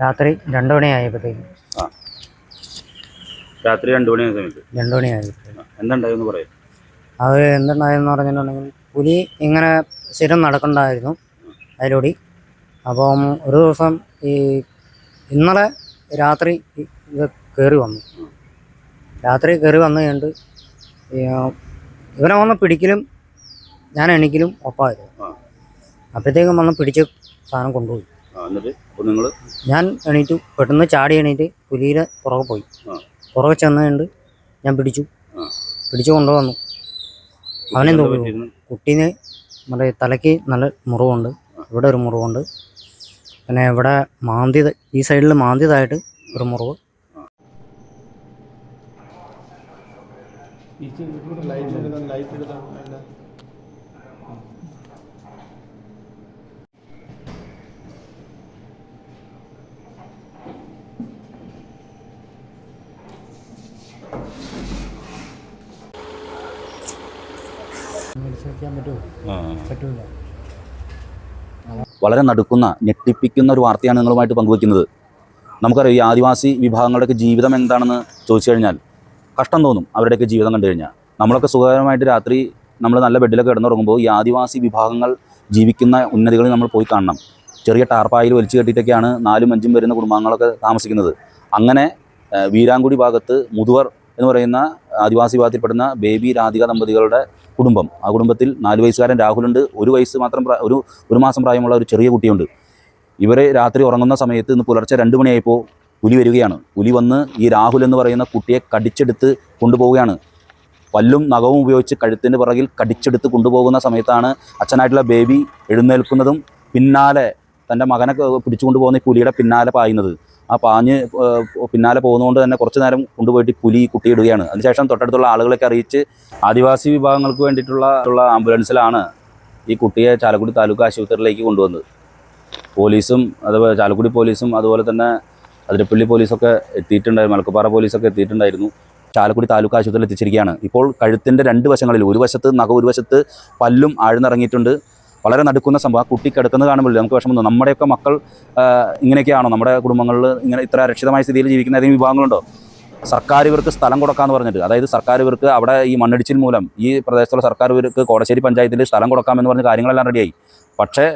രാത്രി രണ്ടു മണിയായപ്പോഴത്തേക്കും. രാത്രി രണ്ടു മണി സമയത്ത്? രണ്ടു മണിയായപ്പോഴത്തേക്കും. എന്തുണ്ടായെന്ന് പറയാം അത് എന്തുണ്ടായെന്ന് പറഞ്ഞിട്ടുണ്ടെങ്കിൽ പുലി ഇങ്ങനെ സ്ഥിരം നടക്കണ്ടായിരുന്നു അതിലൂടെ. അപ്പം ഒരു ദിവസം ഈ ഇന്നലെ രാത്രി ഇത് കയറി വന്നു. രാത്രി കയറി വന്നു കഴിഞ്ഞിട്ട് ഇവനെ വന്ന് പിടിക്കലും ഞാൻ എണീക്കലും ഒപ്പമായിരുന്നു അപ്പോഴത്തേക്കും വന്ന് പിടിച്ച് സാധനം കൊണ്ടുപോയി. എന്നിട്ട്? അപ്പോൾ നിങ്ങൾ ഞാൻ എണീറ്റു. പെട്ടെന്ന് ചാടി എണീറ്റ് പുലിയുടെ പുറകെ പോയി. പുറകെ ചെന്നുകൊണ്ട് ഞാൻ പിടിച്ചു. പിടിച്ചു കൊണ്ടുവന്നു. അവനെ കുട്ടീനെ നമ്മുടെ തലയ്ക്ക് നല്ല മുറിവുണ്ട്. ഇവിടെ ഒരു മുറിവുണ്ട്. പിന്നെ ഇവിടെ മാന്തിയത് ഈ സൈഡിൽ മാന്തിയതായിട്ട് ഒരു മുറിവ്. ലൈറ്റ് എടുക്കാൻ ലൈറ്റ് എടുക്കാൻ വളരെ നടുക്കുന്ന ഞെട്ടിപ്പിക്കുന്ന ഒരു വാർത്തയാണ് നിങ്ങളുമായിട്ട് പങ്കുവയ്ക്കുന്നത് നമുക്കറിയാം ഈ ആദിവാസി വിഭാഗങ്ങളുടെയൊക്കെ ജീവിതം എന്താണെന്ന് ചോദിച്ചു കഴിഞ്ഞാൽ കഷ്ടം തോന്നും അവരുടെയൊക്കെ ജീവിതം കണ്ടു കഴിഞ്ഞാൽ. നമ്മളൊക്കെ സുഖകരമായിട്ട് രാത്രി നമ്മൾ നല്ല ബെഡിലൊക്കെ കിടന്നുറങ്ങുമ്പോൾ ഈ ആദിവാസി വിഭാഗങ്ങൾ ജീവിക്കുന്ന ഉന്നതികളിൽ നമ്മൾ പോയി കാണണം. ചെറിയ ടാർപ്പായിൽ വലിച്ചു കെട്ടിയിട്ടൊക്കെയാണ് നാലും അഞ്ചും വരുന്ന കുടുംബാംഗങ്ങളൊക്കെ താമസിക്കുന്നത്. അങ്ങനെ വീരാങ്കുടി ഭാഗത്ത് മുതുവർ എന്ന് പറയുന്ന ആദിവാസി വിഭാഗത്തിൽപ്പെടുന്ന ബേബി രാധിക ദമ്പതികളുടെ കുടുംബം. ആ കുടുംബത്തിൽ നാല് വയസ്സുകാരൻ രാഹുലുണ്ട്. ഒരു വയസ്സ് മാത്രം ഒരു ഒരു മാസം പ്രായമുള്ള ഒരു ചെറിയ കുട്ടിയുണ്ട്. ഇവരെ രാത്രി ഉറങ്ങുന്ന സമയത്ത് ഇന്ന് പുലർച്ചെ രണ്ട് മണിയായപ്പോൾ പുലി വരികയാണ്. പുലി വന്ന് ഈ രാഹുൽ എന്ന് പറയുന്ന കുട്ടിയെ കടിച്ചെടുത്ത് കൊണ്ടുപോവുകയാണ്. പല്ലും നഖവും ഉപയോഗിച്ച് കഴുത്തിന്റെ പുറകിൽ കടിച്ചെടുത്ത് കൊണ്ടുപോകുന്ന സമയത്താണ് അച്ഛനായിട്ടുള്ള ബേബി എഴുന്നേൽക്കുന്നതും പിന്നാലെ തന്റെ മകനെ പിടിച്ചുകൊണ്ട് പോകുന്ന പുലിയുടെ പിന്നാലെ പായുന്നത്. ആ പാഞ്ഞ് പിന്നാലെ പോകുന്നതുകൊണ്ട് തന്നെ കുറച്ച് നേരം കൊണ്ടുപോയിട്ട് പുലി കുട്ടിയിടുകയാണ് അതിനുശേഷം തൊട്ടടുത്തുള്ള ആളുകളൊക്കെ അറിയിച്ച് ആദിവാസി വിഭാഗങ്ങൾക്ക് വേണ്ടിയിട്ടുള്ള ആംബുലൻസിലാണ് ഈ കുട്ടിയെ ചാലക്കുടി താലൂക്ക് ആശുപത്രിയിലേക്ക് കൊണ്ടുവന്നത്. പോലീസും അതുപോലെ ചാലക്കുടി പോലീസും അതുപോലെ തന്നെ അതിരപ്പള്ളി പോലീസൊക്കെ എത്തിയിട്ടുണ്ടായിരുന്നു. മലക്കപ്പാറ പോലീസൊക്കെ എത്തിയിട്ടുണ്ടായിരുന്നു. ചാലക്കുടി താലൂക്ക് ആശുപത്രിയിൽ എത്തിച്ചിരിക്കുകയാണ്. ഇപ്പോൾ കഴുത്തിന്റെ രണ്ട് വശങ്ങളിൽ ഒരു വശത്ത് നഖ ഒരു വശത്ത് പല്ലും ആഴ്ന്നിറങ്ങിയിട്ടുണ്ട്. വളരെ നടുക്കുന്ന സംഭവം. ആ കുട്ടി കിടക്കുന്നത് കാണുമ്പോൾ നമുക്ക് വിഷമം നമ്മുടെയൊക്കെ മക്കൾ ഇങ്ങനെയൊക്കെയാണോ? നമ്മുടെ കുടുംബങ്ങളിൽ ഇങ്ങനെ ഇത്ര രക്ഷിതമായ സ്ഥിതിയിൽ ജീവിക്കുന്ന ഏതെങ്കിലും വിഭാഗങ്ങളുണ്ടോ? സർക്കാർ ഇവർക്ക് സ്ഥലം കൊടുക്കാമെന്ന് പറഞ്ഞിട്ട് അതായത് സർക്കാർ ഇവർക്ക് അവിടെ ഈ മണ്ണിടിച്ചിൽ മൂലം ഈ പ്രദേശത്തുള്ള സർക്കാർ ഇവർക്ക് കോടശ്ശേരി പഞ്ചായത്തിൽ സ്ഥലം കൊടുക്കാമെന്ന് പറഞ്ഞ കാര്യങ്ങളെല്ലാം റെഡിയായി. പക്ഷേ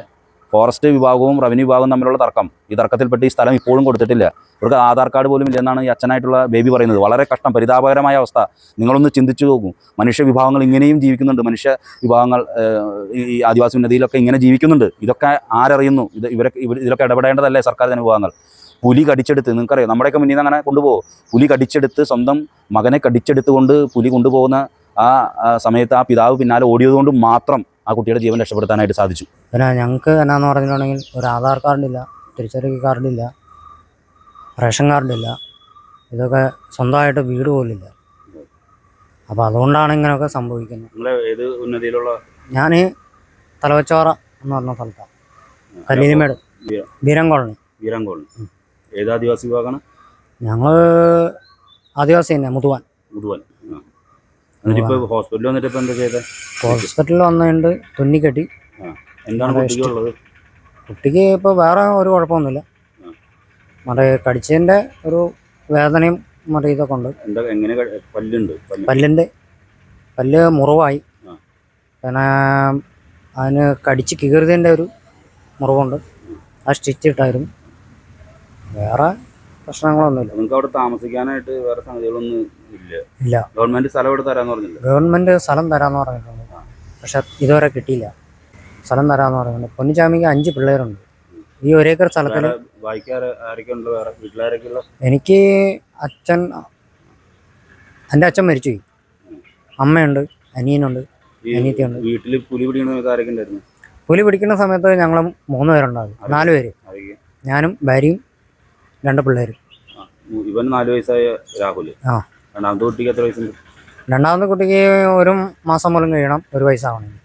ഫോറസ്റ്റ് വിഭാഗവും റവന്യൂ വിഭാഗവും തമ്മിലുള്ള തർക്കം. ഈ തർക്കത്തിൽപ്പെട്ട് ഈ സ്ഥലം ഇപ്പോഴും കൊടുത്തിട്ടില്ല. ഇവർക്ക് ആധാർ കാർഡ് പോലും ഇല്ലെന്നാണ് ഈ അച്ഛനായിട്ടുള്ള ബേബി പറയുന്നത്. വളരെ കഷ്ടം പരിതാപകരമായ അവസ്ഥ. നിങ്ങളൊന്ന് ചിന്തിച്ചു നോക്കും. മനുഷ്യ വിഭാഗങ്ങൾ ഇങ്ങനെയും ജീവിക്കുന്നുണ്ട്. മനുഷ്യ വിഭാഗങ്ങൾ ഈ ആദിവാസി ഉന്നതിയിലൊക്കെ ഇങ്ങനെ ജീവിക്കുന്നുണ്ട്. ഇതൊക്കെ ആരറിയുന്നു? ഇത് ഇവരൊക്കെ ഇവർ ഇതിലൊക്കെ ഇടപെടേണ്ടതല്ലേ സർക്കാർ ജനവിഭാഗങ്ങൾ? പുലി കടിച്ചെടുത്ത് നിങ്ങൾക്കറിയാം? നമ്മുടെയൊക്കെ മുന്നിൽ നിന്ന് അങ്ങനെ കൊണ്ടുപോകും. പുലി കടിച്ചെടുത്ത് സ്വന്തം മകനെ കടിച്ചെടുത്തുകൊണ്ട് പുലി കൊണ്ടുപോകുന്ന ആ സമയത്ത് ആ പിതാവ് പിന്നാലെ ഓടിയതുകൊണ്ട് മാത്രം ആ കുട്ടിയുടെ ജീവൻ രക്ഷപ്പെടുത്താനായിട്ട് സാധിച്ചു. പിന്നെ ഞങ്ങൾക്ക് എന്നാന്ന് പറഞ്ഞിട്ടുണ്ടെങ്കിൽ ഒരു ആധാർ കാർഡില്ല തിരിച്ചറിയൽ കാർഡില്ല റേഷൻ കാർഡില്ല ഇതൊക്കെ സ്വന്തമായിട്ട് വീട് പോലില്ല അപ്പോൾ അതുകൊണ്ടാണ് ഇങ്ങനെയൊക്കെ സംഭവിക്കുന്നത്. നിങ്ങൾ ഏത് ഉന്നതിയിലുള്ള? ഞാൻ തലവച്ചോറ എന്ന് പറഞ്ഞ സ്ഥലത്താണ് കല്ലിനിമേട് കോളനി. ബീരം കോളനി. ഏത് ആദിവാസി വിഭാഗമാണ്? ഞങ്ങൾ ആദിവാസി തന്നെ മുതുവാൻ. മുതുവൻ. ഹോസ്പിറ്റലിൽ വന്നിട്ട് ഇപ്പോൾ എന്താ ചെയ്തത് ഹോസ്പിറ്റലിൽ വന്നുകൊണ്ട് തുന്നിക്കെട്ടി. എന്താണ് കുട്ടിക്ക് ഇപ്പൊ ഇപ്പോൾ വേറെ ഒരു കുഴപ്പമൊന്നുമില്ല. മറ്റേ കടിച്ചതിന്റെ ഒരു വേദനയും മറ്റേ ഇതൊക്കെ ഉണ്ട്. എന്താ എങ്ങനെ പല്ലുണ്ട്? പല്ല്. പല്ലിന്റെ പല്ല് മുറിവായി. പിന്നെ അതിന് കടിച്ച് കീറിയതിന്റെ ഒരു മുറിവുണ്ട്. ആ സ്റ്റിച്ച് ഇട്ടായിരുന്നു. വേറെ പ്രശ്നങ്ങളൊന്നുമില്ല. നിങ്ങൾക്ക് അവിടെ താമസിക്കാനായിട്ട് വേറെ സംഗതികളൊന്നും ഇല്ല. ഇല്ല. ഗവൺമെന്റ് സ്ഥലം ഇവിടെ തരാന്ന് പറഞ്ഞില്ല? ഗവൺമെന്റ് സ്ഥലം തരാന്ന് പറഞ്ഞിട്ടുണ്ട്. പക്ഷെ ഇതുവരെ കിട്ടിയില്ല. സ്ഥലം തരാന്ന് പറഞ്ഞിട്ടുണ്ട്. പൊന്നിച്ചാമിക്ക് അഞ്ച് പിള്ളേരുണ്ട്. ഈ ഒരേക്കർ സ്ഥലത്തിൽ എനിക്ക് അച്ഛൻ എന്റെ അച്ഛൻ മരിച്ചുപോയി. അമ്മയുണ്ട് അനിയനുണ്ട് അനിയത്തിയുണ്ട്. വീട്ടിൽ പുലി പിടിക്കുന്ന പുലി പിടിക്കുന്ന സമയത്ത് ഞങ്ങൾ മൂന്ന് പേരുണ്ടാകും നാല് പേര്. ഞാനും ഭാര്യയും രണ്ട് പിള്ളേരും. ഇവൻ നാല് വയസ്സായ രാഹുൽ ആ. രണ്ടാമത്തെ കുട്ടിക്ക് എത്ര വയസ്സുണ്ട്? രണ്ടാമത്തെ കുട്ടിക്ക് ഒരു മാസം പോലും കഴിയണം ഒരു വയസ്സാവണം.